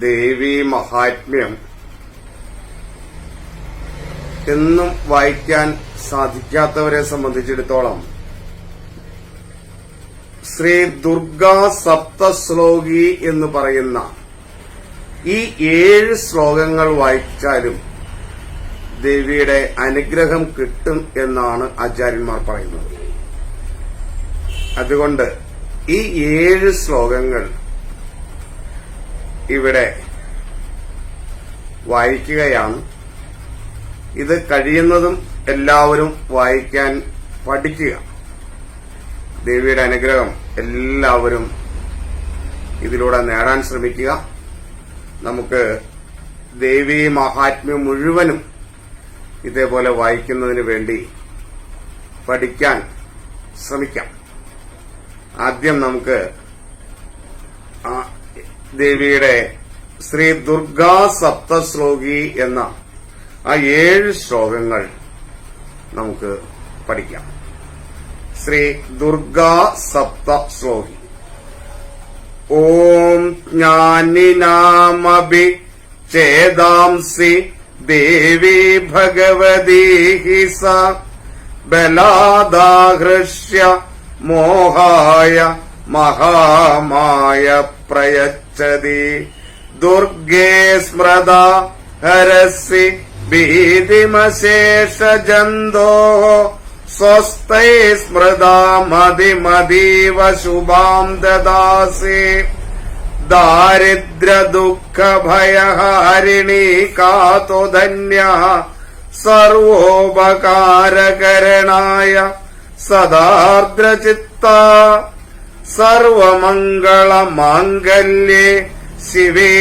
ദേവി മഹാത്മ്യം എന്നും വായിക്കാൻ സാധിക്കാത്തവരെ സംബന്ധിച്ചിടത്തോളം ശ്രീ ദുർഗാ സപ്തശ്ലോകി എന്ന് പറയുന്ന ഈ ഏഴ് ശ്ലോകങ്ങൾ വായിച്ചാലും ദേവിയുടെ അനുഗ്രഹം കിട്ടും എന്നാണ് ആചാര്യന്മാർ പറയുന്നത്. അതുകൊണ്ട് ഈ ഏഴ് ശ്ലോകങ്ങൾ ഇവിടെ വായിക്കുകയാണ്. ഇത് കഴിയുന്നതും എല്ലാവരും വായിക്കാൻ പഠിക്കുക. ദേവിയുടെ അനുഗ്രഹം എല്ലാവരും ഇതിലൂടെ നേടാൻ ശ്രമിക്കുക. നമുക്ക് ദേവി മഹാത്മ്യം മുഴുവനും ഇതേപോലെ വായിക്കുന്നതിന് വേണ്ടി പഠിക്കാൻ ശ്രമിക്കാം. ആദ്യം നമുക്ക് ദേവിയുടെ ശ്രീ ദുർഗാ സപ്തശ്ലോകി എന്ന ആ ഏഴ് ശ്ലോകങ്ങൾ നമുക്ക് പഠിക്കാം. ശ്രീ ദുർഗാ സപ്തശ്ലോകി. ഓം ജ്ഞാനിനാമഭി ചേതാംസി ദേവി ഭഗവതീ സ. ബലാദാഹൃഷ്യ മോഹായ മഹാമായ പ്രയച്ഛതി ദുർഗേ സ്മൃത ഹരസി ഭീതിമശേഷജന്തോ. സ്വസ്തൈ സ്മൃത മതിമതീവ ശുഭാം ദദാസി. ദാരിദ്ര്യ ദുഃഖ ഭയഹാരിണി കാതു ധന്യ. സർവോപകാരകരണായ സദാർദ്രചിത്ത സർവമംഗള മാംഗല്യേ ശിവേ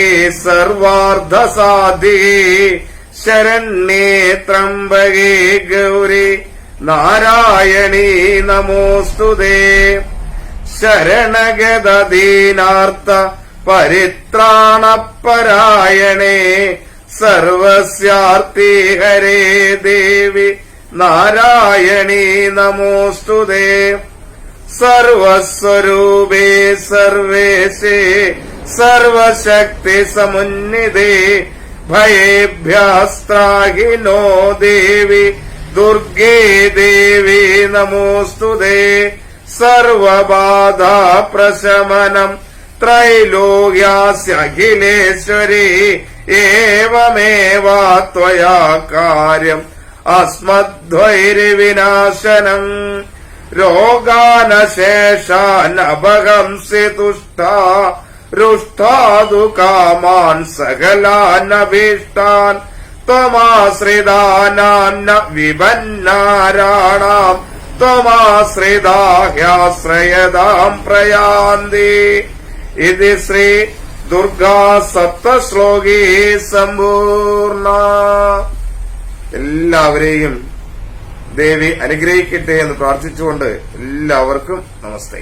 സർവാർദ്ധസാധി ശരണ്യേ ത്രംബകേ ഗൗരി. നാരായണീ നമോസ്തുതേ ശരണഗതദീനാർത്ഥ പരിത്രാണപരായണേ സർവസ്യാർത്തി ഹരേ ദേവി. നാരായണീ നമോസ്തുതേ സർവസ്വരൂപേ സർവേശേ സർവശക്തി സമുന്നിധേ ഭയേഭ്യസ്ത്രാഹി നോ ദേവി ദുർഗേ ദേവി നമോസ്തുതേ സർവബാധ പ്രശമനം ത്രൈലോക്യാസ്യഖിലേശ്വരി ഏവമേവാ അസ്മദ്വൈരിവിനാശനം രോഗാനശേഷാനഭഗംസി തുഷ്ട രുഷ്ടാതു കാമാൻ സകലാനഭീഷ്ടാൻ ത്വമാശ്രിതാനാന്ന വിപന്നാരാണാം ത്വമാശ്രിതാഹ്യാശ്രയതാം പ്രയാന്തി. ഇത് ശ്രീ ദുർഗാ സപ്തശ്ലോകീ സമ്പൂർണ. എല്ലാവരെയും ദേവി അനുഗ്രഹിക്കട്ടെ എന്ന് പ്രാർത്ഥിച്ചുകൊണ്ട് എല്ലാവർക്കും നമസ്തേ.